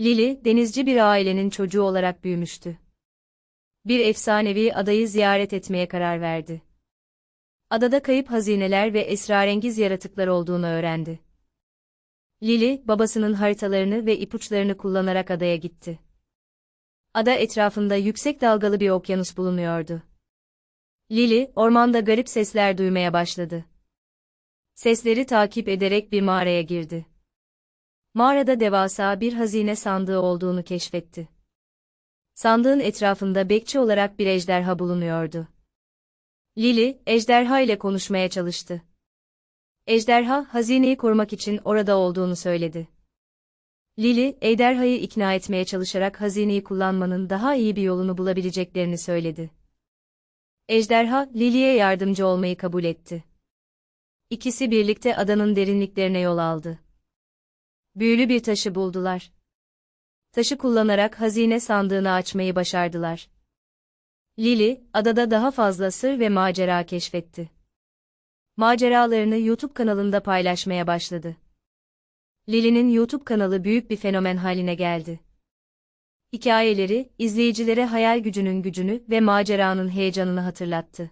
Lily, denizci bir ailenin çocuğu olarak büyümüştü. Bir efsanevi adayı ziyaret etmeye karar verdi. Adada kayıp hazineler ve esrarengiz yaratıklar olduğunu öğrendi. Lily, babasının haritalarını ve ipuçlarını kullanarak adaya gitti. Ada etrafında yüksek dalgalı bir okyanus bulunuyordu. Lily, ormanda garip sesler duymaya başladı. Sesleri takip ederek bir mağaraya girdi. Mağarada devasa bir hazine sandığı olduğunu keşfetti. Sandığın etrafında bekçi olarak bir ejderha bulunuyordu. Lily, ejderha ile konuşmaya çalıştı. Ejderha, hazineyi korumak için orada olduğunu söyledi. Lily, ejderhayı ikna etmeye çalışarak hazineyi kullanmanın daha iyi bir yolunu bulabileceklerini söyledi. Ejderha, Lily'e yardımcı olmayı kabul etti. İkisi birlikte adanın derinliklerine yol aldı. Büyülü bir taşı buldular. Taşı kullanarak hazine sandığını açmayı başardılar. Lily, adada daha fazla sır ve macera keşfetti. Maceralarını YouTube kanalında paylaşmaya başladı. Lily'nin YouTube kanalı büyük bir fenomen haline geldi. Hikayeleri, izleyicilere hayal gücünün gücünü ve maceranın heyecanını hatırlattı.